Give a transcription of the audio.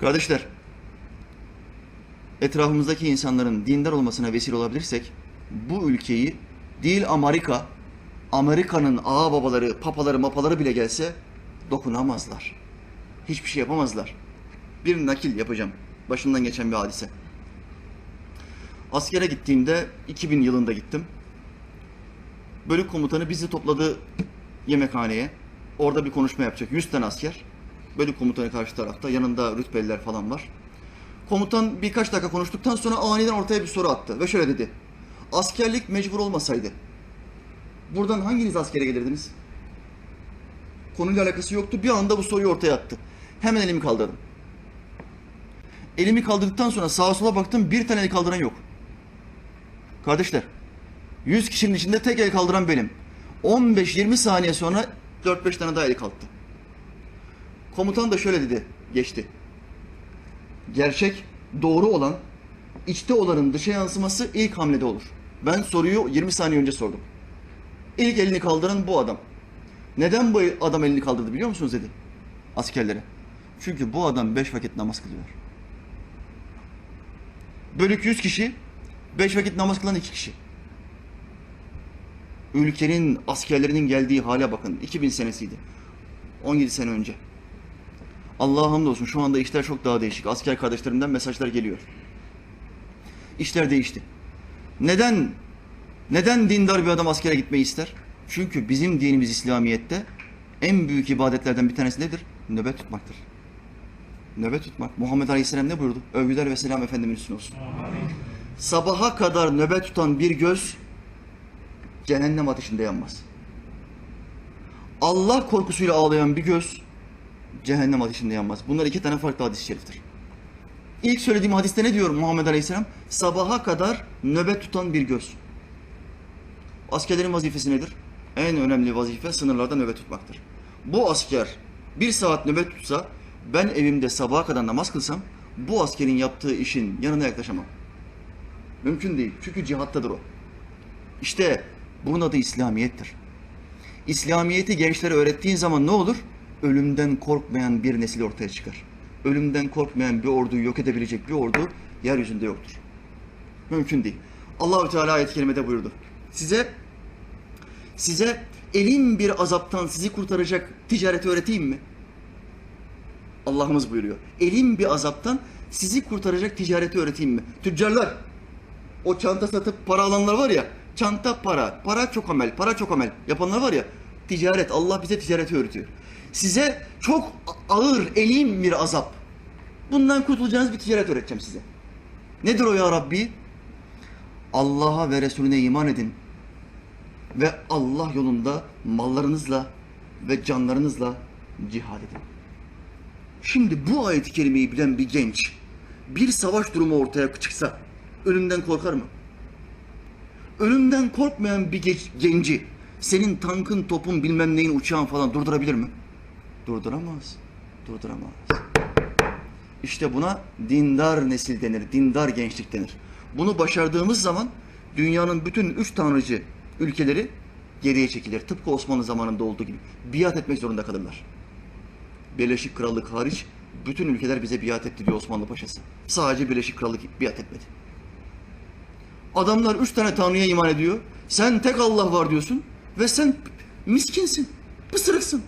Kardeşler, etrafımızdaki insanların dindar olmasına vesile olabilirsek, bu ülkeyi değil Amerika, Amerika'nın ağa babaları, papaları, mapaları bile gelse dokunamazlar. Hiçbir şey yapamazlar. Bir nakil yapacağım. Başımdan geçen bir hadise. Askere gittiğimde 2000 yılında gittim. Bölük komutanı bizi topladı yemekhaneye. Orada bir konuşma yapacak. 100 tane asker. Bölük komutanı karşı tarafta. Yanında rütbeliler falan var. Komutan birkaç dakika konuştuktan sonra aniden ortaya bir soru attı. Ve şöyle dedi. Askerlik mecbur olmasaydı. Buradan hanginiz askere gelirdiniz? Konuyla alakası yoktu. Bir anda bu soruyu ortaya attı. Hemen elimi kaldırdım. Elimi kaldırdıktan sonra sağa sola baktım. Bir tane el kaldıran yok. Kardeşler, 100 kişinin içinde tek el kaldıran benim. 15-20 saniye sonra 4-5 tane daha el kalktı. Komutan da şöyle dedi, geçti. Gerçek, doğru olan, içte olanın dışa yansıması ilk hamlede olur. Ben soruyu 20 saniye önce sordum. İlk elini kaldıran bu adam. Neden bu adam elini kaldırdı biliyor musunuz dedi askerlere. Çünkü bu adam 5 vakit namaz kılıyor. Bölük 100 kişi, 5 vakit namaz kılan 2 kişi. Ülkenin askerlerinin geldiği hale bakın. 2000 senesiydi. 17 sene önce. Allah'a hamdolsun şu anda işler çok daha değişik. Asker kardeşlerimden mesajlar geliyor. İşler değişti. Neden neden dindar bir adam askere gitmeyi ister? Çünkü bizim dinimiz İslamiyet'te en büyük ibadetlerden bir tanesi nedir? Nöbet tutmaktır. Nöbet tutmak. Muhammed Aleyhisselam ne buyurdu? Övgüler ve selam Efendimiz üstüne olsun. Sabaha kadar nöbet tutan bir göz cehennem ateşinde yanmaz. Allah korkusuyla ağlayan bir göz cehennem ateşinde yanmaz. Bunlar iki tane farklı hadis-i şeriftir. İlk söylediğim hadiste ne diyor Muhammed Aleyhisselam? Sabaha kadar nöbet tutan bir göz. Askerlerin vazifesi nedir? En önemli vazife sınırlarda nöbet tutmaktır. Bu asker bir saat nöbet tutsa, ben evimde sabaha kadar namaz kılsam, bu askerin yaptığı işin yanına yaklaşamam. Mümkün değil. Çünkü cihattadır o. İşte bunun adı İslamiyettir. İslamiyeti gençlere öğrettiğin zaman ne olur? Ölümden korkmayan bir nesil ortaya çıkar. Ölümden korkmayan bir orduyu yok edebilecek bir ordu yeryüzünde yoktur. Mümkün değil. Allahü Teala ayet-i kerimede buyurdu. Size size elin bir azaptan sizi kurtaracak ticareti öğreteyim mi? Allah'ımız buyuruyor. Elin bir azaptan sizi kurtaracak ticareti öğreteyim mi? Tüccarlar, o çanta satıp para alanlar var ya, çanta para, para çok amel, para çok amel yapanlar var ya, ticaret, Allah bize ticareti öğretiyor. Size çok ağır, elim bir azap. Bundan kurtulacağınız bir ticaret öğreteceğim size. Nedir o ya Rabbi? Allah'a ve Resulüne iman edin. Ve Allah yolunda mallarınızla ve canlarınızla cihad edin. Şimdi bu ayet-i kerimeyi bilen bir genç bir savaş durumu ortaya çıksa ölümden korkar mı? Ölümden korkmayan bir genci senin tankın, topun, bilmem neyin, uçağın falan durdurabilir mi? Durduramaz. Durduramaz. İşte buna dindar nesil denir, dindar gençlik denir. Bunu başardığımız zaman dünyanın bütün üç tanrıcı ülkeleri geriye çekilir. Tıpkı Osmanlı zamanında olduğu gibi. Biat etmek zorunda kalırlar. Birleşik Krallık hariç bütün ülkeler bize biat etti diyor Osmanlı Paşası. Sadece Birleşik Krallık biat etmedi. Adamlar üç tane tanrıya iman ediyor. Sen tek Allah var diyorsun ve sen miskinsin, pısırıksın.